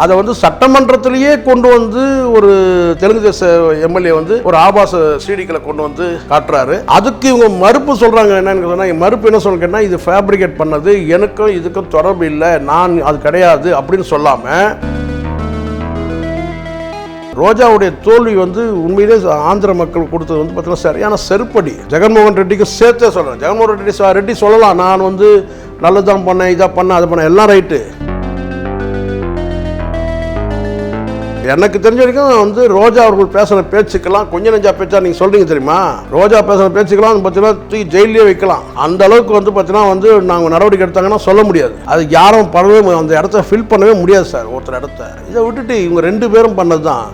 அதை வந்து சட்டமன்றத்திலேயே கொண்டு வந்து ஒரு தெலுங்கு தேச எம்எல்ஏ வந்து ஒரு ஆபாச சீடிக்களை கொண்டு வந்து காட்டுறாரு. அதுக்கு இவங்க மறுப்பு சொல்றாங்க என்னன்னு சொன்னா மறுப்பு என்ன சொல்றேன்னா இது ஃபேப்ரிகேட் பண்ணது எனக்கும் இதுக்கும் தொடர்பு இல்லை நான் அது கிடையாது அப்படின்னு சொல்லாம ரோஜாவுடைய தோல்வி வந்து உண்மையிலே ஆந்திர மக்கள் கொடுத்தது வந்து பார்த்தீங்கன்னா சரியான செருப்படி. ஜெகன்மோகன் ரெட்டிக்கு சேர்த்தே சொல்கிறேன் ஜெகன்மோகன் ரெட்டி ரெட்டி சொல்லலாம். நான் வந்து நல்லதான் பண்ணேன் இதாக பண்ணேன் அதை பண்ணேன். எல்லாம் ரைட்டு எனக்கு தெரிஞ்ச வரைக்கும் வந்து ரோஜா அவர்கள் பேசுகிற பேச்சுக்கெல்லாம் கொஞ்சம் நெஞ்சா பேச்சா நீங்கள் சொல்கிறீங்க தெரியுமா? ரோஜா பேசுகிற பேச்சுக்கெல்லாம் பார்த்தீங்கன்னா தூக்கி ஜெயிலே வைக்கலாம். அந்த அளவுக்கு வந்து பார்த்தீங்கன்னா வந்து நாங்கள் நடவடிக்கை எடுத்தாங்கன்னா சொல்ல முடியாது. அது யாரும் பண்ணவே அந்த இடத்த ஃபில் பண்ணவே முடியாது சார் ஒருத்தர் இடத்த. இதை விட்டுட்டு இவங்க ரெண்டு பேரும் பண்ணது தான்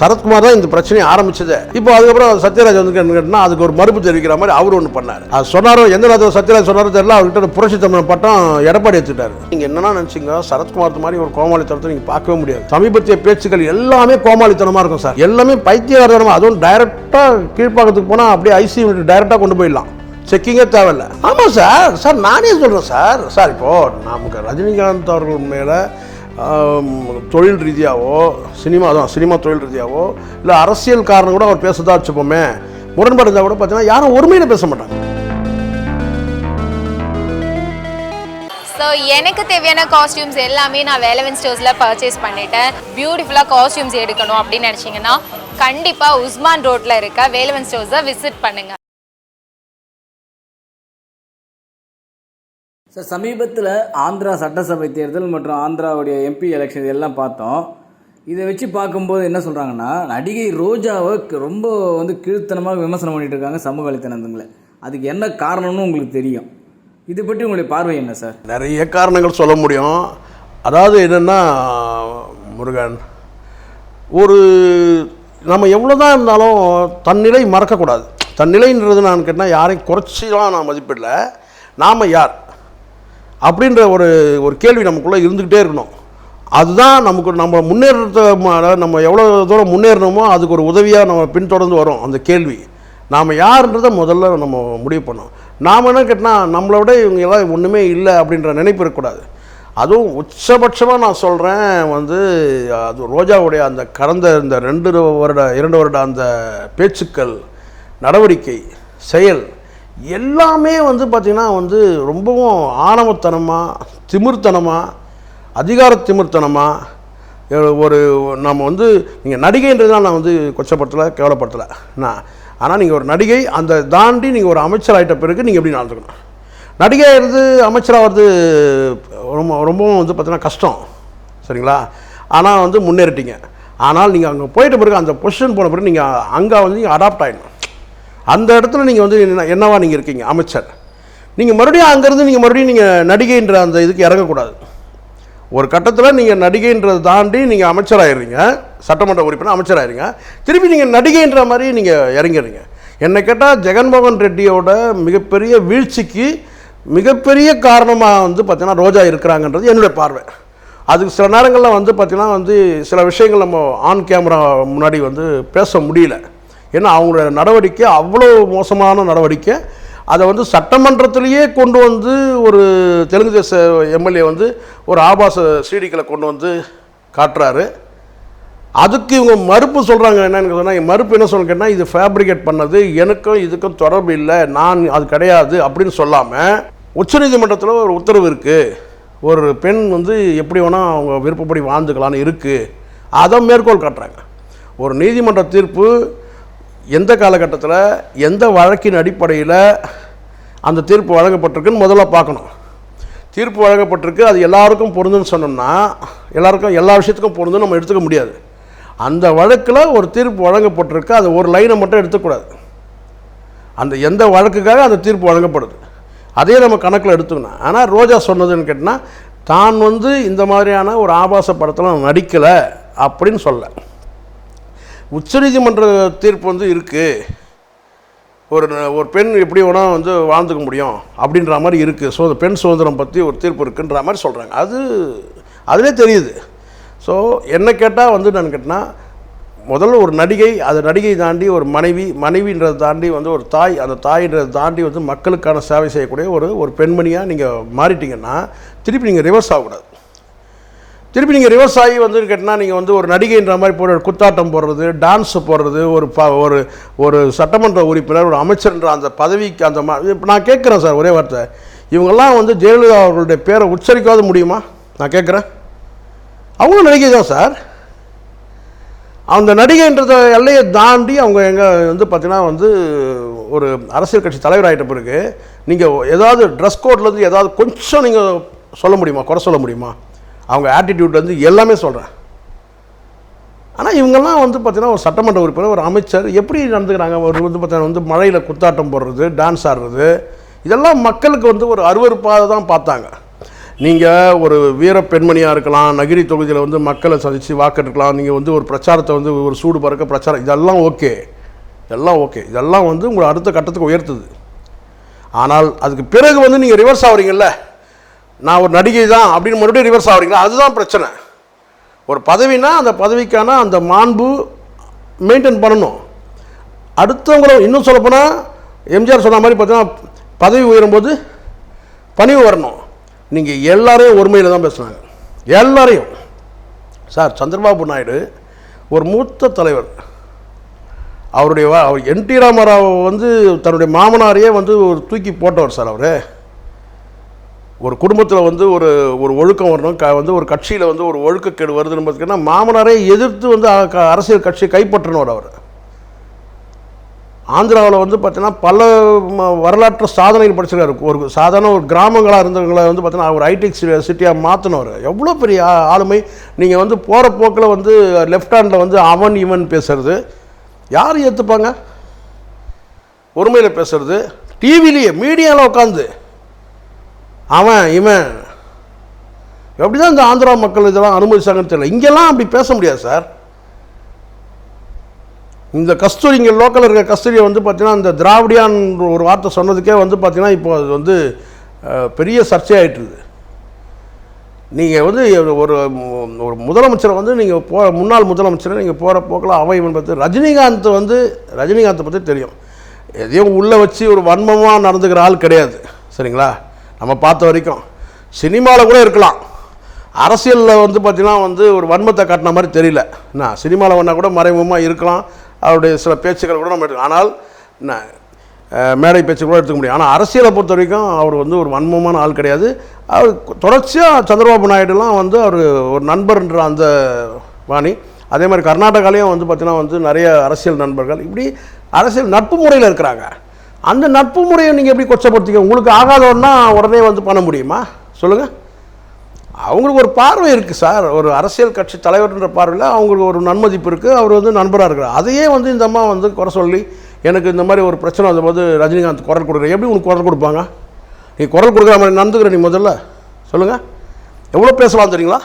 சரத்குமார் தான் இந்த பிரச்சனையை ஆரம்பிச்சது. இப்போ அதுக்கப்புறம் சத்யராஜ் வந்து என்ன அதுக்கு ஒரு மறுப்பு தெரிவிக்கிற மாதிரி அவர் ஒன்று பண்ணார். அது சொன்னாரோ எந்த நேரத்தில் சத்யராஜ் சொன்னாரோ தெரியல அவர்கிட்ட புரட்சி தமிழ் பட்டம் எடப்பாடி எடுத்துட்டாரு நீங்கள் என்னன்னா நினச்சிங்க சரத்குமார் மாதிரி ஒரு கோமாளித்தனத்தை நீங்கள் பார்க்கவே முடியாது. சமீபத்திய பேச்சுக்கள் எல்லாமே கோமாளித்தனமாக இருக்கும் சார். எல்லாமே பைத்தியகாரமாக அதுவும் டைரெக்டாக கீழ்ப்பாக்கத்துக்கு போனால் அப்படியே ஐசியூ டைரெக்டாக கொண்டு போயிடலாம். செக்கிங்கே தேவையில்ல. ஆமாம் சார் சார் நானே சொல்கிறேன் சார். சார் இப்போது நமக்கு ரஜினிகாந்த் அவர்கள் மேலே தொழில் ரீதியாகவோ சினிமா தான் சினிமா தொழில் ரீதியாகவோ இல்லை அரசியல் காரணம் கூட அவர் பேசுறதா வச்சுப்போமே முரண்பாடு இருந்தால் கூட பார்த்தீங்கன்னா யாரும் ஒருமையில பேச மாட்டாங்க. ஸோ எனக்கு தேவையான காஸ்டியூம்ஸ் எல்லாமே நான் வேலவன் ஸ்டோர்ஸில் பர்ச்சேஸ் பண்ணிட்டேன். பியூட்டிஃபுல்லாக காஸ்டியூம்ஸ் எடுக்கணும் அப்படின்னு நினச்சிங்கன்னா கண்டிப்பாக உஸ்மான் ரோட்டில் இருக்க வேலவன் ஸ்டோர்ஸை விசிட் பண்ணுங்கள் சார் சமீபத்தில் ஆந்திரா சட்டசபை தேர்தல் மற்றும் ஆந்திராவுடைய எம்பி எலெக்ஷன் இதெல்லாம் பார்த்தோம். இதை வச்சு பார்க்கும்போது என்ன சொல்கிறாங்கன்னா நடிகை ரோஜாவை க- ரொம்ப வந்து கீழ்த்தனமாக விமர்சனம் பண்ணிட்டு இருக்காங்க சமூக வலைத்தளங்களை அதுக்கு என்ன காரணம்னு உங்களுக்கு தெரியும்? இது பற்றி உங்களுடைய பார்வை என்ன சார்? நிறைய காரணங்கள் சொல்ல முடியும். அதாவது என்னென்னா முருகன் ஒரு நம்ம எவ்வளோ தான் இருந்தாலும் தன்னிலை மறக்கக்கூடாது தன்னிலைன்றது நான் கேட்டால் யாரையும் குறைச்சிலாம் நான் மதிப்பிடல. நாம் யார்? அப்படின்ற ஒரு ஒரு கேள்வி நமக்குள்ளே இருந்துக்கிட்டே இருக்கணும். அதுதான் நமக்கு நம்ம முன்னேற்றத்தை நம்ம எவ்வளோ தூரம் முன்னேறணுமோ அதுக்கு ஒரு உதவியாக நம்ம பின்தொடர்ந்து வரும் அந்த கேள்வி. நாம் யாருன்றதை முதல்ல நம்ம முடிவு பண்ணோம் நாம் என்ன கேட்டால் நம்மளை விட இவங்க எல்லாம் ஒன்றுமே இல்லை அப்படின்ற நினைப்பு இருக்கக்கூடாது. அதுவும் உச்சபட்சமாக நான் சொல்கிறேன் வந்து அது ரோஜாவுடைய அந்த கடந்த இந்த ரெண்டு வருட இரண்டு வருட அந்த பேச்சுக்கள் நடவடிக்கை செயல் எல்லாமே வந்து பார்த்திங்கன்னா வந்து ரொம்பவும் ஆணவத்தனமாக திமிர்த்தனமாக அதிகார திமிர்த்தனமாக ஒரு நம்ம வந்து நீங்கள் நடிகைன்றதுலாம் நான் வந்து கொச்சப்படுத்தலை கேவலப்படுத்தலை. நான் ஆனால் நீங்கள் ஒரு நடிகை அந்த தாண்டி நீங்கள் ஒரு அமைச்சர் ஆகிட்ட பிறகு நீங்கள் எப்படி நடந்துக்கணும்? நடிகை இருந்து அமைச்சராகிறது ரொம்ப ரொம்பவும் வந்து பார்த்திங்கன்னா கஷ்டம். சரிங்களா? ஆனால் வந்து முன்னேறிட்டீங்க. ஆனால் நீங்கள் அங்கே போயிட்ட பிறகு அந்த பொசிஷன் போன பிறகு நீங்கள் அங்கே வந்து நீங்கள் அடாப்ட் ஆகிடணும் அந்த இடத்துல நீங்கள் வந்து என்ன என்னவா நீங்கள் இருக்கீங்க? அமைச்சர். நீங்கள் மறுபடியும் அங்கேருந்து நீங்கள் மறுபடியும் நீங்கள் நடிகைன்ற அந்த இதுக்கு இறங்கக்கூடாது. ஒரு கட்டத்தில் நீங்கள் நடிகைன்றதை தாண்டி நீங்கள் அமைச்சராகிடுறீங்க சட்டமன்ற உறுப்பினர் அமைச்சராகிறீங்க திருப்பி நீங்கள் நடிகைன்ற மாதிரி நீங்கள் இறங்கிடுறீங்க. என்னை கேட்டால் ஜெகன்மோகன் ரெட்டியோட மிகப்பெரிய வீழ்ச்சிக்கு மிகப்பெரிய காரணமாக வந்து பார்த்திங்கன்னா ரோஜா இருக்கிறாங்கன்றது என்னுடைய பார்வை. அதுக்கு சில நேரங்களில் வந்து பார்த்தீங்கன்னா வந்து சில விஷயங்கள் நம்ம ஆன் கேமரா முன்னாடி வந்து பேச முடியல. ஏன்னா அவங்களோட நடவடிக்கை அவ்வளோ மோசமான நடவடிக்கை. அதை வந்து சட்டமன்றத்திலேயே கொண்டு வந்து ஒரு தெலுங்கு தேச எம்எல்ஏ வந்து ஒரு ஆபாச சீடிகளை கொண்டு வந்து காட்டுறாரு. அதுக்கு இவங்க மறுப்பு சொல்கிறாங்க என்னன்னு சொன்னால் மறுப்பு என்ன சொல்லணும் கேட்டால் இது ஃபேப்ரிகேட் பண்ணது எனக்கும் இதுக்கும் தொடர்பு இல்லை நான் அது கிடையாது அப்படின்னு சொல்லாமல் உச்சநீதிமன்றத்தில் ஒரு உத்தரவு இருக்குது ஒரு பெண் வந்து எப்படி வேணால் அவங்க விருப்பப்படி வாழ்ந்துக்கலான்னு இருக்குது அதை மேற்கோள் காட்டுறாங்க. ஒரு நீதிமன்ற தீர்ப்பு எந்த காலகட்டத்தில் எந்த வழக்கின் அடிப்படையில் அந்த தீர்ப்பு வழங்கப்பட்டிருக்குன்னு முதல்ல பார்க்கணும். தீர்ப்பு வழங்கப்பட்டிருக்கு அது எல்லாருக்கும் பொருந்துன்னு சொன்னோம்னா எல்லாருக்கும் எல்லா விஷயத்துக்கும் பொருந்துன்னு நம்ம எடுத்துக்க முடியாது. அந்த வழக்கில் ஒரு தீர்ப்பு வழங்கப்பட்டிருக்கு அது ஒரு லைனை மட்டும் எடுத்துக்கூடாது. அந்த எந்த வழக்குக்காக அந்த தீர்ப்பு வழங்கப்படுது? அதே நம்ம கணக்கில் எடுத்துக்கணும். ஆனால் ரோஜா சொன்னதுன்னு கேட்டால் தான் வந்து இந்த மாதிரியான ஒரு ஆபாச படத்தில் நடிக்கலை அப்படின்னு சொல்ல உச்சநீதிமன்ற தீர்ப்பு வந்து இருக்குது ஒரு ஒரு பெண் எப்படி வேணால் வந்து வாழ்ந்துக்க முடியும் அப்படின்ற மாதிரி இருக்குது ஸோ பெண் சுதந்திரம் பற்றி ஒரு தீர்ப்பு இருக்குன்ற மாதிரி சொல்கிறாங்க அது அதிலே தெரியுது. ஸோ என்ன கேட்டால் வந்து நான் கேட்டேன்னா முதல்ல ஒரு நடிகை அது நடிகை தாண்டி ஒரு மனைவி மனைவின்றதை தாண்டி வந்து ஒரு தாய் அந்த தாயின்றதை தாண்டி வந்து மக்களுக்கான சேவை செய்யக்கூடிய ஒரு ஒரு பெண்மணியாக நீங்கள் மாறிட்டீங்கன்னா திருப்பி நீங்கள் ரிவர்ஸ் ஆகக்கூடாது. திருப்பி நீங்கள் ரிவர்ஸ் ஆகி வந்து கேட்டால் நீங்கள் வந்து ஒரு நடிகைன்ற மாதிரி போடுற குத்தாட்டம் போடுறது டான்ஸ் போடுறது ஒரு ப ஒரு ஒரு சட்டமன்ற உறுப்பினர் ஒரு அமைச்சர்ன்ற அந்த பதவிக்கு அந்த மா இப்போ நான் கேட்குறேன் சார் ஒரே வார்த்தை. இவங்கெல்லாம் வந்து ஜெயலலிதா அவர்களுடைய பேரை உச்சரிக்காத முடியுமா? நான் கேட்குறேன். அவங்களும் நடிகை தான் சார். அந்த நடிகைன்றத எல்லையை தாண்டி அவங்க எங்கே வந்து பார்த்தீங்கன்னா வந்து ஒரு அரசியல் கட்சி தலைவர் ஆகிட்ட பிறகு நீங்கள் ஏதாவது ட்ரெஸ் கோட்லேருந்து ஏதாவது கொஞ்சம் நீங்கள் சொல்ல முடியுமா? குறை சொல்ல முடியுமா? அவங்க ஆட்டிடியூட்லேருந்து எல்லாமே சொல்கிறேன் ஆனால் இவங்கெல்லாம் வந்து பார்த்தீங்கன்னா ஒரு சட்டமன்ற உறுப்பினர் ஒரு அமைச்சர் எப்படி நடந்துக்கிறாங்க? ஒரு வந்து பார்த்தீங்கன்னா வந்து மழையில் குத்தாட்டம் போடுறது டான்ஸ் ஆடுறது இதெல்லாம் மக்களுக்கு வந்து ஒரு அருவருப்பாக தான் பார்த்தாங்க. நீங்கள் ஒரு வீர பெண்மணியாக இருக்கலாம் நகிரி தொகுதியில் வந்து மக்களை சந்தித்து வாக்கெடுக்கலாம் நீங்கள் வந்து ஒரு பிரச்சாரத்தை வந்து ஒரு சூடு பறக்க பிரச்சாரம் இதெல்லாம் ஓகே. இதெல்லாம் ஓகே. இதெல்லாம் வந்து உங்களை அடுத்த கட்டத்துக்கு உயர்த்துது. ஆனால் அதுக்கு பிறகு வந்து நீங்கள் ரிவர்ஸ் ஆகுறீங்கல்ல? நான் ஒரு நடிகை தான் அப்படின்னு மறுபடியும் ரிவர்ஸ் ஆகிறீங்களா? அதுதான் பிரச்சனை. ஒரு பதவினா அந்த பதவிக்கான அந்த மாண்பு மெயின்டைன் பண்ணணும். அடுத்தவங்கள இன்னும் சொல்லப்போனால் எம்ஜிஆர் சொன்ன மாதிரி பார்த்தீங்கன்னா பதவி உயரும்போது பணிவு வரணும். நீங்கள் எல்லாரையும் ஒருமையில் தான் பேசுனாங்க. எல்லாரையும். சார் சந்திரபாபு நாயுடு ஒரு மூத்த தலைவர். அவருடைய வா- அவர் என் டி ராமராவ் வந்து தன்னுடைய மாமனாரையே வந்து ஒரு தூக்கி போட்டவர் சார் அவர். ஒரு குடும்பத்தில் வந்து ஒரு ஒரு ஒழுக்கம் வரணும் க வந்து ஒரு கட்சியில் வந்து ஒரு ஒழுக்கக்கேடு வருதுன்னு பார்த்தீங்கன்னா மாமனாரே எதிர்த்து வந்து க- அரசியல் கட்சியை கைப்பற்றணும் அவர். ஆந்திராவில் வந்து பார்த்தீங்கன்னா பல ம- வரலாற்று சாதனைகள் படிச்சிருக்காரு. ஒரு சாதாரண ஒரு கிராமங்களாக இருந்தவங்களை வந்து பார்த்தீங்கன்னா ஒரு ஐடி சிட்டியாக மாற்றினவர் எவ்வளோ பெரிய ஆளுமை. நீங்கள் வந்து போகிற போக்கில் வந்து லெஃப்ட் ஹேண்டில் வந்து அவன் இவன் பேசுறது. யார் ஏற்றுப்பாங்க ஒருமையில் பேசுறது. டிவிலேயே மீடியாவில் உட்காந்து அவன் இவன். எப்படி தான் இந்த ஆந்திரா மக்கள் இதெல்லாம் அனுமதிச்சாங்கன்னு தெரியல. இங்கெல்லாம் அப்படி பேச முடியாது சார் இந்த கஸ்தூரி இங்கே லோக்கலில் இருக்கிற கஸ்தூரியை வந்து பார்த்தீங்கன்னா இந்த திராவிடியான் ஒரு வார்த்தை சொன்னதுக்கே வந்து பார்த்தீங்கன்னா இப்போ அது வந்து பெரிய சர்ச்சையாயிட்டுருது நீங்கள் வந்து ஒரு ஒரு முதலமைச்சரை வந்து நீங்கள் போ முன்னாள் முதலமைச்சரை நீங்கள் போகிற போக்கில் அவை பார்த்து ரஜினிகாந்த் வந்து ரஜினிகாந்தை பற்றி தெரியும். எதையும் உள்ளே வச்சு ஒரு வன்மமாக நடந்துக்கிற ஆள் கிடையாது. சரிங்களா? நம்ம பார்த்த வரைக்கும். சினிமாவில் கூட இருக்கலாம். அரசியலில் வந்து பார்த்தீங்கன்னா வந்து ஒரு வன்மத்தை காட்டின மாதிரி தெரியல. என்ன சினிமாவில் வேணால் கூட மறைமுகமாக இருக்கலாம். அவருடைய சில பேச்சுக்கள் கூட நம்ம எடுக்கலாம் ஆனால் என்ன மேடை பேச்சு கூட எடுத்துக்க முடியும். ஆனால் அரசியலை பொறுத்த வரைக்கும் அவர் வந்து ஒரு வன்மமான ஆள் கிடையாது. அவர் தொடர்ச்சியாக சந்திரபாபு நாயுடுலாம் வந்து அவர் ஒரு நண்பர்ன்ற அந்த வாணி. அதே மாதிரி கர்நாடகாலையும் வந்து பார்த்திங்கன்னா வந்து நிறைய அரசியல் நண்பர்கள். இப்படி அரசியல் நட்பு முறையில் இருக்கிறாங்க. அந்த நட்பு முறையை நீங்கள் எப்படி கொச்சப்படுத்திக்க? உங்களுக்கு ஆகாதவன்னா உடனே வந்து பண்ண முடியுமா? சொல்லுங்கள் அவங்களுக்கு ஒரு பார்வை இருக்குது சார். ஒரு அரசியல் கட்சி தலைவர்ன்ற பார்வையில் அவங்களுக்கு ஒரு நன்மதிப்பு இருக்குது அவர் வந்து நண்பராக இருக்கிறார். அதையே வந்து இந்த அம்மா வந்து குறை சொல்லி எனக்கு இந்த மாதிரி ஒரு பிரச்சனை வந்தபோது ரஜினிகாந்த் குரல் கொடுக்குற எப்படி உனக்கு குரல் கொடுப்பாங்க? நீ குரல் கொடுக்குற மாதிரி நடந்துக்கிற நீ முதல்ல. சொல்லுங்கள் எவ்வளோ பேசலாம் தெரியுங்களா?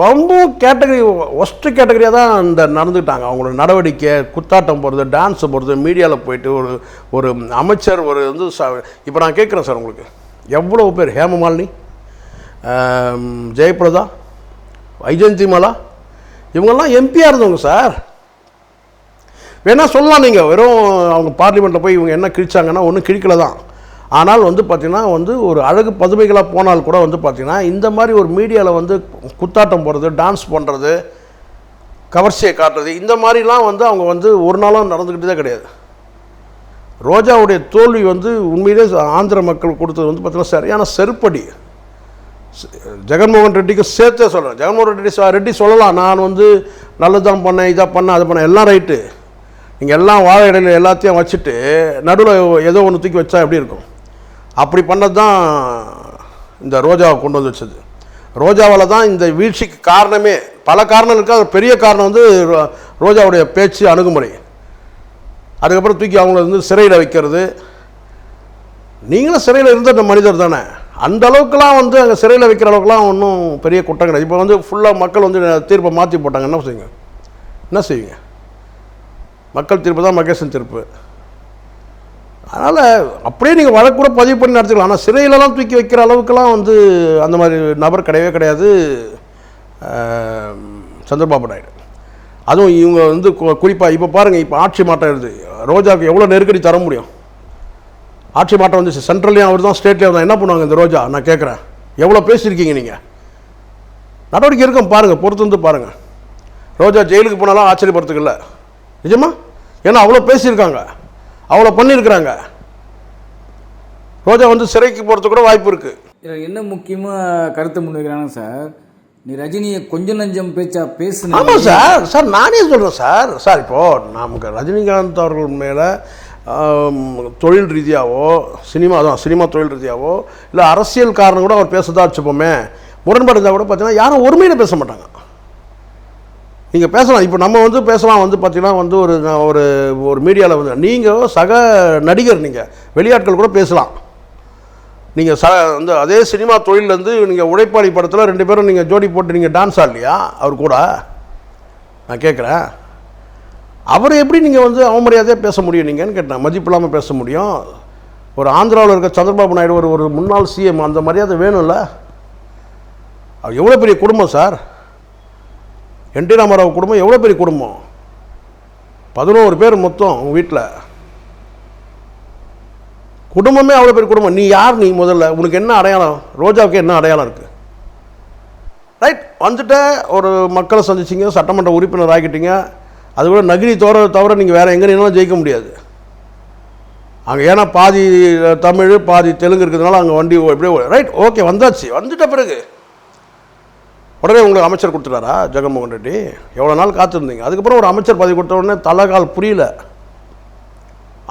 ரொம்ப கேட்டகரி ஒஸ்ட்டு கேட்டகரியாக தான் இந்த நடந்துக்கிட்டாங்க. அவங்களோட நடவடிக்கை குத்தாட்டம் போகிறது டான்ஸ் போகிறது மீடியாவில் போயிட்டு ஒரு ஒரு அமைச்சர் ஒரு வந்து ச இப்போ நான் கேட்குறேன் சார் உங்களுக்கு. எவ்வளோ பேர்? ஹேமமாலினி ஜெயபிரதா வைஜந்திமாலா இவங்கெல்லாம் எம்பியாக இருந்தவங்க சார். வேணால் சொல்லலாம் நீங்கள் வெறும் அவங்க பார்லிமெண்ட்டில் போய் இவங்க என்ன கிழிச்சாங்கன்னா ஒன்றும் கிழிக்கல தான். ஆனால் வந்து பார்த்திங்கன்னா வந்து ஒரு அழகு பதுமைகளாக போனால் கூட வந்து பார்த்திங்கன்னா இந்த மாதிரி ஒரு மீடியாவில் வந்து குத்தாட்டம் போடுறது டான்ஸ் பண்ணுறது கவர்ச்சியை காட்டுறது இந்த மாதிரிலாம் வந்து அவங்க வந்து ஒரு நாளும் நடந்துக்கிட்டதே கிடையாது. ரோஜாவுடைய தோல்வி வந்து உண்மையிலே ஆந்திர மக்கள் கொடுத்தது வந்து பார்த்திங்கன்னா சரியான செருப்படி. ஜெகன்மோகன் ரெட்டிக்கு சேர்த்தே சொல்கிறேன் ஜெகன்மோகன் ரெட்டி ரெட்டி சொல்லலாம். நான் வந்து நல்லதான் பண்ணேன் இதாக பண்ணேன் அதை பண்ணேன் எல்லாம் ரைட்டு. நீங்கள் எல்லாம் வாழை இடையில எல்லாத்தையும் வச்சுட்டு நடுவில் ஏதோ ஒன்று தூக்கி வச்சா எப்படி இருக்கும்? அப்படி பண்ணது தான் இந்த ரோஜாவை கொண்டு வந்து வச்சது. ரோஜாவால் தான் இந்த வீழ்ச்சிக்கு காரணமே பல காரணம் இருக்குது அது பெரிய காரணம் வந்து ரோ- ரோஜாவுடைய பேச்சு அணுகுமுறை. அதுக்கப்புறம் தூக்கி அவங்கள வந்து சிறையில் வைக்கிறது. நீங்களும் சிறையில் இருந்த இந்த மனிதர் தானே. அந்த அளவுக்குலாம் வந்து அங்கே சிறையில் வைக்கிற அளவுக்குலாம் ஒன்றும் பெரிய குற்றம் கிடையாது. இப்போ வந்து ஃபுல்லாக மக்கள் வந்து தீர்ப்பை மாற்றி போட்டாங்க. என்ன செய்யுங்க? என்ன செய்வீங்க மக்கள் தீர்ப்பு தான் மகேசன் தீர்ப்பு. அதனால் அப்படியே நீங்கள் வழக்கு கூட பதிவு பண்ணி நடத்திக்கலாம். ஆனால் சிறையிலலாம் தூக்கி வைக்கிற அளவுக்குலாம் வந்து அந்த மாதிரி நபர் கிடையவே கிடையாது. சந்திரபாபு நாயுடு. அதுவும் இவங்க வந்து குறிப்பாக இப்போ பாருங்கள் இப்போ ஆட்சி மாற்றம் இருக்குது ரோஜாவுக்கு எவ்வளோ நெருக்கடி தர முடியும்? ஆட்சி மாற்றம் வந்துச்சு. சென்ட்ரல்லையும் அவர் தான் ஸ்டேட்லேயும் தான் என்ன பண்ணுவாங்க இந்த ரோஜா? நான் கேட்குறேன் எவ்வளோ பேசியிருக்கீங்க நீங்கள் நடவடிக்கை இருக்கும். பாருங்கள் பொறுத்து வந்து பாருங்கள் ரோஜா ஜெயிலுக்கு போனாலும் ஆச்சரியப்படுறதுக்கு இல்லை. நிஜமா? ஏன்னா அவ்வளோ பேசியிருக்காங்க. அவ்வளோ பண்ணியிருக்கிறாங்க. ரோஜா வந்து சிறைக்கு போகிறதுக்கு கூட வாய்ப்பு இருக்குது இதில் என்ன முக்கியமாக கருத்தை முன்வைக்கிறாங்க சார்? நீ ரஜினியை கொஞ்சம் நஞ்சம் பேச்சா பேசுன ஆமாம் சார். சார் நானே சொல்கிறேன் சார். சார் இப்போது நமக்கு ரஜினிகாந்த் அவர்கள் மேலே தொழில் ரீதியாவோ சினிமா தான் சினிமா தொழில் ரீதியாவோ இல்லை அரசியல் காரணம் கூட அவர் பேசுறதா வச்சுப்போமே. முரண்பாடு இருந்தால் கூட பார்த்தீங்கன்னா யாரும் ஒருமையில பேச மாட்டாங்க. நீங்கள் பேசலாம். இப்போ நம்ம வந்து பேசலாம். வந்து பார்த்தீங்கன்னா வந்து ஒரு நான் ஒரு ஒரு மீடியாவில் வந்து நீங்கள் சக நடிகர் நீங்கள் வெளியாட்கள் கூட பேசலாம். நீங்கள் ச வந்து அதே சினிமா தொழிலேருந்து நீங்கள் உழைப்பாளி படத்தில் ரெண்டு பேரும் நீங்கள் ஜோடி போட்டு நீங்கள் டான்ஸ் ஆடலையா அவர் கூட. நான் கேட்குறேன் அவரை எப்படி நீங்கள் வந்து அவமரியாதையாக பேச முடியும் நீங்கன்னு கேட்டேன். மதிப்பு இல்லாமல் பேச முடியும். ஒரு ஆந்திராவில் இருக்க சந்திரபாபு நாயுடு ஒரு ஒரு முன்னாள் சிஎம் அந்த மரியாதை வேணும்ல? அவர் எவ்வளோ பெரிய குடும்பம் சார்? என்டி ராமராவ் குடும்பம் எவ்வளோ பெரிய குடும்பம்? பதினோரு பேர் மொத்தம் உங்கள் வீட்டில் குடும்பமே அவ்வளோ பெரிய குடும்பம். நீ யார் நீ முதல்ல? உனக்கு என்ன அடையாளம்? ரோஜாவுக்கு என்ன அடையாளம் இருக்குது ரைட் வந்துட்ட ஒரு மக்களை சந்திச்சிங்க சட்டமன்ற உறுப்பினர் ஆகிட்டீங்க. அது கூட நகிரி தவிர தவிர நீங்கள் வேறு எங்கே நின்னாலும் ஜெயிக்க முடியாது. அங்கே ஏன்னா பாதி தமிழ் பாதி தெலுங்கு இருக்கிறதுனால அங்கே வண்டி எப்படியோ ரைட் ஓகே வந்தாச்சு. வந்துட்ட பிறகு உடனே உங்களுக்கு அமைச்சர் கொடுத்துட்டாரா? ஜெகன்மோகன் ரெட்டி. எவ்வளோ நாள் காத்திருந்தீங்க? அதுக்கப்புறம் ஒரு அமைச்சர் பதவி கொடுத்த உடனே தலைகால் புரியல.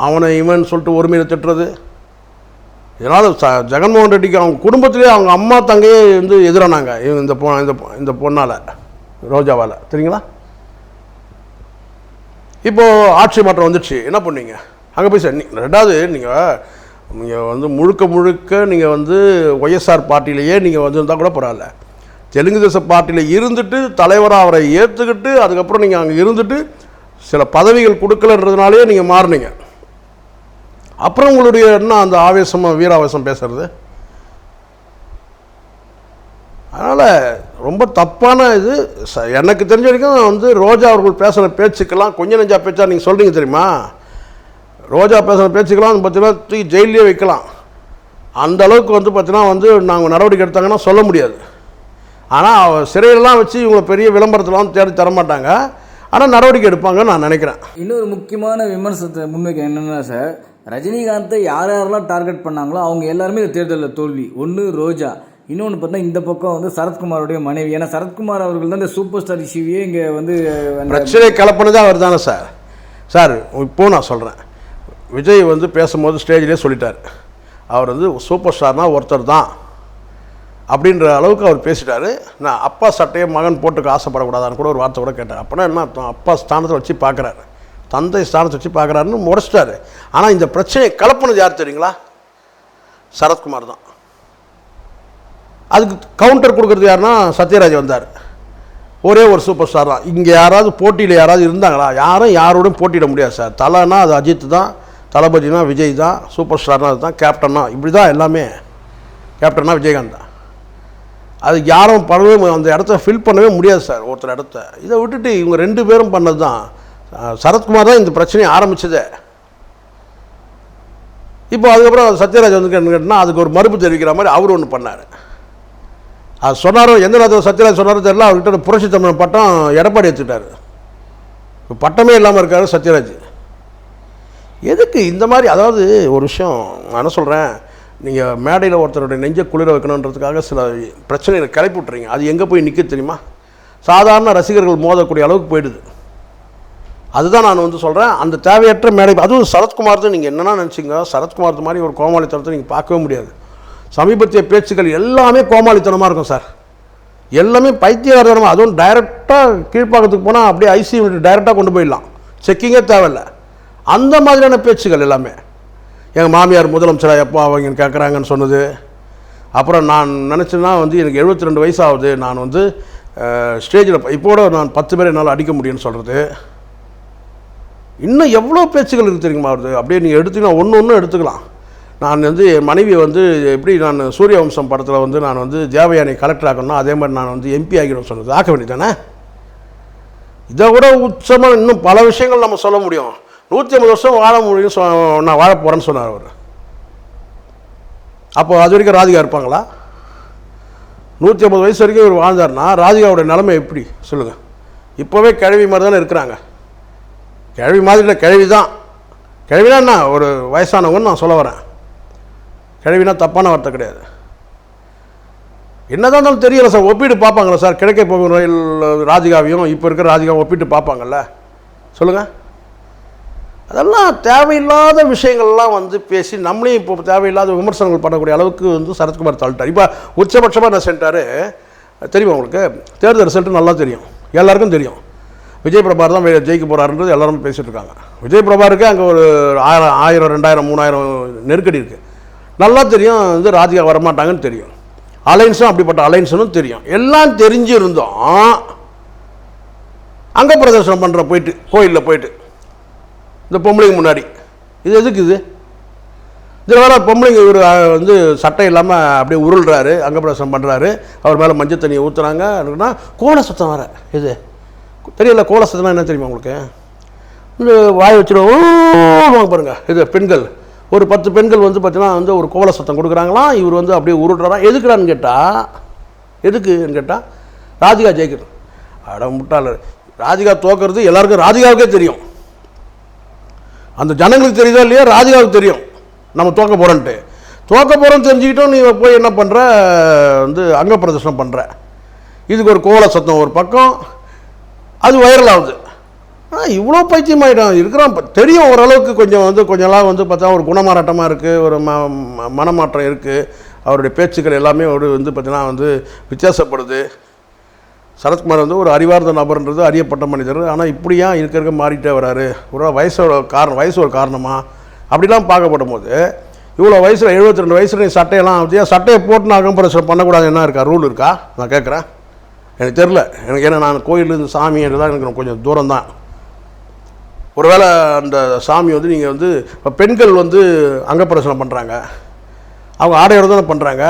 அவனை இவன் சொல்லிட்டு ஒருமையை திட்டுறது. இதனால் ச ஜெகன்மோகன் ரெட்டிக்கு அவங்க குடும்பத்திலே அவங்க அம்மா தங்கையே வந்து எதிரானாங்க. இவங்க இந்த பொ இந்த இந்த பொண்ணால் ரோஜாவால். தெரியுங்களா? இப்போது ஆட்சி மாற்றம் வந்துடுச்சு. என்ன பண்ணீங்க? அங்கே போய் சார் நீ ரெண்டாவது நீங்கள் நீங்கள் வந்து முழுக்க முழுக்க நீங்கள் வந்து ஒய்எஸ்ஆர் பார்ட்டிலேயே நீங்கள் வந்திருந்தால் கூட பரவாயில்ல. தெலுங்கு தேச பார்ட்டியில் இருந்துட்டு தலைவராக அவரை ஏற்றுக்கிட்டு அதுக்கப்புறம் நீங்கள் அங்கே இருந்துட்டு சில பதவிகள் கொடுக்கலன்றதுனாலே நீங்கள் மாறுனீங்க. அப்புறம் உங்களுடைய என்ன அந்த ஆவேசமாக வீராவேசம் பேசுறது? அதனால் ரொம்ப தப்பான இது. ச- எனக்கு தெரிஞ்ச வரைக்கும் வந்து ரோஜா அவர்கள் பேசுகிற பேச்சுக்கெல்லாம் கொஞ்சம் நெஞ்சா பேச்சா நீங்கள் சொல்கிறீங்க தெரியுமா? ரோஜா பேசுகிற பேச்சுக்கெல்லாம் வந்து பார்த்தீங்கன்னா தூக்கி ஜெயிலே வைக்கலாம். அந்த அளவுக்கு வந்து பார்த்தீங்கன்னா வந்து நாங்கள் நடவடிக்கை எடுத்தாங்கன்னா சொல்ல முடியாது. ஆனால் சிறையிலலாம் வச்சு இவங்களை பெரிய விளம்பரத்துலாம் தேடி தர மாட்டாங்க ஆனால் நடவடிக்கை எடுப்பாங்கன்னு நான் நினைக்கிறேன். இன்னொரு முக்கியமான விமர்சனத்தை முன்வைக்க என்னன்னா சார் ரஜினிகாந்தை யார் யாரெல்லாம் டார்கெட் பண்ணாங்களோ அவங்க எல்லாருமே இந்த தேர்தலில் தோல்வி. ஒன்று ரோஜா இன்னொன்று பார்த்தா இந்த பக்கம் வந்து சரத்குமாரோடைய மனைவி. ஏன்னா சரத்குமார் அவர்கள் தான் இந்த சூப்பர் ஸ்டார் இஷ்யூவே இங்கே வந்து அந்த பிரச்சனை கலப்பினது அவர் தானே சார். சார் இப்போ நான் சொல்கிறேன் விஜய் வந்து பேசும்போது ஸ்டேஜ்லேயே சொல்லிட்டார். அவர் வந்து சூப்பர் ஸ்டார்னா ஒருத்தர் தான். அப்படின்ற அளவுக்கு அவர் பேசிட்டாரு. நான் அப்பா சட்டையை மகன் போட்டுக்க ஆசைப்படக்கூடாதான்னு கூட ஒரு வார்த்தை கூட கேட்டார் அப்போனா என்ன அர்த்தம் அப்பா ஸ்தானத்தை வச்சு பார்க்குறாரு தந்தை ஸ்தானத்தை வச்சு பார்க்குறாருன்னு முறைச்சிட்டாரு. ஆனால் இந்த பிரச்சனையை கலப்பினது யார் தெரியுங்களா? சரத்குமார் தான். அதுக்கு கவுண்டர் கொடுக்குறது யாருன்னா சத்யராஜ் வந்தார். ஒரே ஒரு சூப்பர் ஸ்டார் தான். இங்கே யாராவது போட்டியில் யாராவது இருந்தாங்களா? யாரும் யாரோடும் போட்டியிட முடியாது சார். தலைனா அது அஜித் தான் தளபதினா விஜய் தான் சூப்பர் ஸ்டார்னா அதுதான் கேப்டன்னா இப்படி தான் எல்லாமே. கேப்டன்னா விஜயகாந்த் தான். அது யாரும் பண்ணவே அந்த இடத்த ஃபில் பண்ணவே முடியாது சார் ஒருத்தர் இடத்த. இதை விட்டுட்டு இவங்க ரெண்டு பேரும் பண்ணது தான் சரத்குமார் தான் இந்த பிரச்சனையை ஆரம்பித்ததே இப்போ அதுக்கப்புறம் சத்யராஜ் வந்து என்ன கேட்டால் அதுக்கு ஒரு மறுப்பு தெரிவிக்கிற மாதிரி அவர் ஒன்று பண்ணார். அது சொன்னாரோ எந்த நேரத்தில் சத்யராஜ் சொன்னாரோ தெரியல அவர்கிட்ட புரட்சி தமிழ் பட்டம் எடப்பாடி எடுத்துட்டாரு. இப்போ பட்டமே இல்லாமல் இருக்கார் சத்யராஜ். எதுக்கு இந்த மாதிரி அதாவது ஒரு விஷயம் நான் சொல்கிறேன் நீங்கள் மேடையில் ஒருத்தருடைய நெஞ்சை குளிர வைக்கணுன்றதுக்காக சில பிரச்சனைகளை கிளப்பி விட்றீங்க அது எங்கே போய் நிற்க தெரியுமா? சாதாரண ரசிகர்கள் மோதக்கூடிய அளவுக்கு போயிடுது. அதுதான் நான் வந்து சொல்கிறேன் அந்த தேவையற்ற மேடை அதுவும் சரத்குமார் தான் நீங்கள் என்னென்னா நினச்சிங்க சரத்குமார் மாதிரி ஒரு கோமாளித்தனத்தை நீங்கள் பார்க்கவே முடியாது. சமீபத்திய பேச்சுக்கள் எல்லாமே கோமாளித்தனமாக இருக்கும் சார். எல்லாமே பைத்தியகாரத்தனமாக அதுவும் டைரெக்டாக கீழ்ப்பாக்கத்துக்கு போனால் அப்படியே ஐசி டைரெக்டாக கொண்டு போயிடலாம். செக்கிங்கே தேவையில்லை. அந்த மாதிரியான பேச்சுகள் எல்லாமே. எங்கள் மாமியார் முதலமைச்சராக எப்போ அவங்க கேட்குறாங்கன்னு சொன்னது. அப்புறம் நான் நினச்சேன்னா வந்து எனக்கு 72 ரெண்டு வயசாகுது. நான் வந்து ஸ்டேஜில் இப்போட நான் பத்து பேர் என்னால் அடிக்க முடியும்னு சொல்கிறது இன்னும் எவ்வளோ பேச்சுகள் இருக்குது தெரியுமா வருது? அப்படியே நீங்கள் எடுத்தீங்கன்னா ஒன்று ஒன்று எடுத்துக்கலாம். நான் வந்து என் மனைவியை வந்து எப்படி நான் சூரிய வம்சம் படத்தில் வந்து நான் வந்து தேவயானை கலெக்டர் ஆகணும் அதே மாதிரி நான் வந்து எம்பி ஆகிடும் சொன்னது ஆக்க வேண்டியதானே இதை விட உச்சமாக இன்னும் பல விஷயங்கள் நம்ம சொல்ல முடியும். நூற்றி ஐம்பது வருஷம் வாழ முடியும் நான் வாழ போகிறேன்னு சொன்னார் அவர். அப்போ அது வரைக்கும் ராதிகா இருப்பாங்களா? நூற்றி ஐம்பது வயசு வரைக்கும் இவர் வாழ்ந்தார்னா ராதிகாவுடைய நிலைமை எப்படி? சொல்லுங்கள் இப்போவே கிழவி மாதிரி தானே இருக்கிறாங்க. கிழவி மாதிரி இல்லை கிழவி தான். கிழவினா என்ன? ஒரு வயசானவங்கன்னு நான் சொல்ல வரேன். கிழவினா தப்பான வார்த்தை கிடையாது. என்னதான் இருந்தாலும் தெரியல சார் ஒப்பிட்டு பார்ப்பாங்களா சார்? கிடைக்க போகும் ரயில் ராதிகாவையும் இப்போ இருக்கிற ராதிகாவும் ஒப்பிட்டு பார்ப்பாங்கல்ல. சொல்லுங்கள் அதெல்லாம் தேவையில்லாத விஷயங்கள்லாம் வந்து பேசி நம்மளையும் இப்போ தேவையில்லாத விமர்சனங்கள் பண்ணக்கூடிய அளவுக்கு வந்து சரத்குமார் தள்ளிட்டார். இப்போ உச்சபட்சமாக என்ன செஞ்சிட்டாரு தெரியுமா உங்களுக்கு? தேர்தல் ரிசல்ட்டு நல்லா தெரியும். எல்லாருக்கும் தெரியும். விஜய் பிரபார் தான் ஜெயிக்க போகிறாருன்றது எல்லாரும் பேசிகிட்டு இருக்காங்க. விஜய் பிரபாருக்கு அங்கே ஒரு ஆயிரம் ஆயிரம் ரெண்டாயிரம் மூணாயிரம் நெருக்கடி இருக்குது நல்லா தெரியும் வந்து ராதிகா வரமாட்டாங்கன்னு தெரியும். அலைன்ஸும் அப்படிப்பட்ட அலைன்ஸும் தெரியும். எல்லாம் தெரிஞ்சிருந்தோம். அங்க பிரதர்சனம் பண்ணுற போயிட்டு கோயிலில் போயிட்டு. இந்த பொம்பளைங்க முன்னாடி. இது எதுக்கு இது? இதில் பொம்பளைங்க இவர் வந்து சட்டை இல்லாமல் அப்படியே உருள்றாரு அங்கப்பிரவேசம் பண்ணுறாரு அவர் மேலே மஞ்சள் தண்ணியை ஊற்றுறாங்கன்னா கோல சத்தம் வர இது தெரியல கோல சத்தம்னா என்ன தெரியுமா உங்களுக்கு? இந்த வாய் வச்சுருவோம் பாருங்கள் இது பெண்கள் ஒரு பத்து பெண்கள் வந்து பார்த்தீங்கன்னா வந்து ஒரு கோல சத்தம் கொடுக்குறாங்களாம் இவர் வந்து அப்படியே உருடுறாராம் எதுக்குடான்னு கேட்டால் எதுக்குன்னு கேட்டால் ராதிகா ஜெயிக்கணும் அட முட்டாளர் ராதிகா தோக்கிறது எல்லாருக்கும் ராதிகாவுக்கே தெரியும் அந்த ஜனங்களுக்கு தெரியுதோ இல்லையா? ராதிகாவுக்கு தெரியும். நம்ம தோக்க போகிறோன்ட்டு தோக்க போகிறோம்னு தெரிஞ்சுக்கிட்டோம் நீ போய் என்ன பண்ணுற வந்து அங்க பிரதர்ஷனம் பண்ணுற இதுக்கு ஒரு கோல சத்தம் ஒரு பக்கம். அது வைரல் ஆகுது. ஆனால் இவ்வளோ பைத்தியமாயிடும் இருக்கிறான். தெரியும் ஓரளவுக்கு கொஞ்சம் வந்து கொஞ்சம்லாம் வந்து பார்த்தா ஒரு குணமாறாட்டமாக இருக்குது ஒரு ம ம- மனமாற்றம் இருக்குது அவருடைய பேச்சுக்கள் எல்லாமே ஒரு வந்து பார்த்தீங்கன்னா வந்து வித்தியாசப்படுது. சரத்குமார் வந்து ஒரு அறிவார்ந்த நபர்ன்றது அறியப்பட்ட மனிதர். ஆனால் இப்படியா இருக்க இருக்க மாறிட்டே வராரு? ஒரு வயசோட காரணம் வயசு ஒரு காரணமா? அப்படிலாம் பார்க்கப்படும் போது இவ்வளோ வயசில் 72 ரெண்டு வயசில் நீ சட்டையெல்லாம் வந்து சட்டையை போட்டு நான் அகம்பிரசம் பண்ணக்கூடாது என்ன இருக்கா? ரூல் இருக்கா? நான் கேட்குறேன். எனக்கு தெரில எனக்கு ஏன்னா நான் கோயிலேருந்து இந்த சாமி இதெல்லாம் எனக்கு கொஞ்சம் தூரம் தான் ஒருவேளை அந்த சாமி வந்து நீங்கள் வந்து இப்போ பெண்கள் வந்து அங்கப்பிரசனம் பண்ணுறாங்க அவங்க ஆடையோடு தானே பண்ணுறாங்க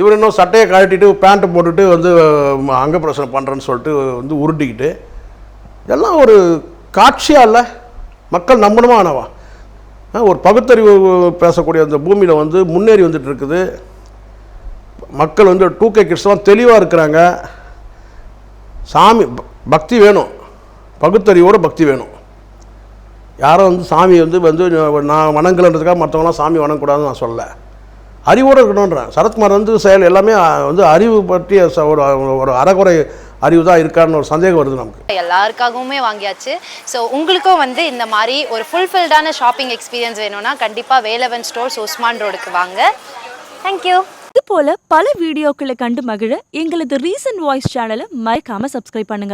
இவர் இன்னும் சட்டையை கழட்டிட்டு பேண்ட்டு போட்டுட்டு வந்து அங்க அங்கப்பிரசனம் பண்ணுறேன்னு சொல்லிட்டு வந்து உருட்டிக்கிட்டு இதெல்லாம் ஒரு காட்சியாக இல்லை? மக்கள் நம்பணுமா ஆனவா ஒரு பகுத்தறிவு பேசக்கூடிய அந்த பூமியில் வந்து முன்னேறி வந்துட்டு இருக்குது. மக்கள் வந்து டூ கே கிட்ஸ்லாம் தெளிவாக இருக்கிறாங்க. சாமி பக்தி வேணும். பகுத்தறிவோட பக்தி வேணும். யாரும் வந்து சாமி வந்து வந்து நான் வணங்கலன்றதுக்காக மற்றவங்களாம் சாமி வணங்கக்கூடாதுன்னு நான் சொல்லலை. அறிவோடு இருக்கணுன்றேன் சரத்குமார் வந்து செயல் எல்லாமே வந்து அறிவு பற்றிய ஒரு ஒரு அறகுறை அறிவு தான் இருக்கான்னு ஒரு சந்தேகம் வருது நமக்கு. எல்லாருக்காகவுமே வாங்கியாச்சு. ஸோ உங்களுக்கும் வந்து இந்த மாதிரி ஒரு ஃபுல்ஃபில்டான ஷாப்பிங் எக்ஸ்பீரியன்ஸ் வேணும்னா கண்டிப்பாக வேலவன் ஸ்டோர்ஸ் உஸ்மான் ரோடுக்கு வாங்க. தேங்க்யூ இது போல பல வீடியோக்களை கண்டு மகிழ எங்களது ரீசன்ட் வாய்ஸ் சேனலை மறக்காம சப்ஸ்கிரைப் பண்ணுங்க.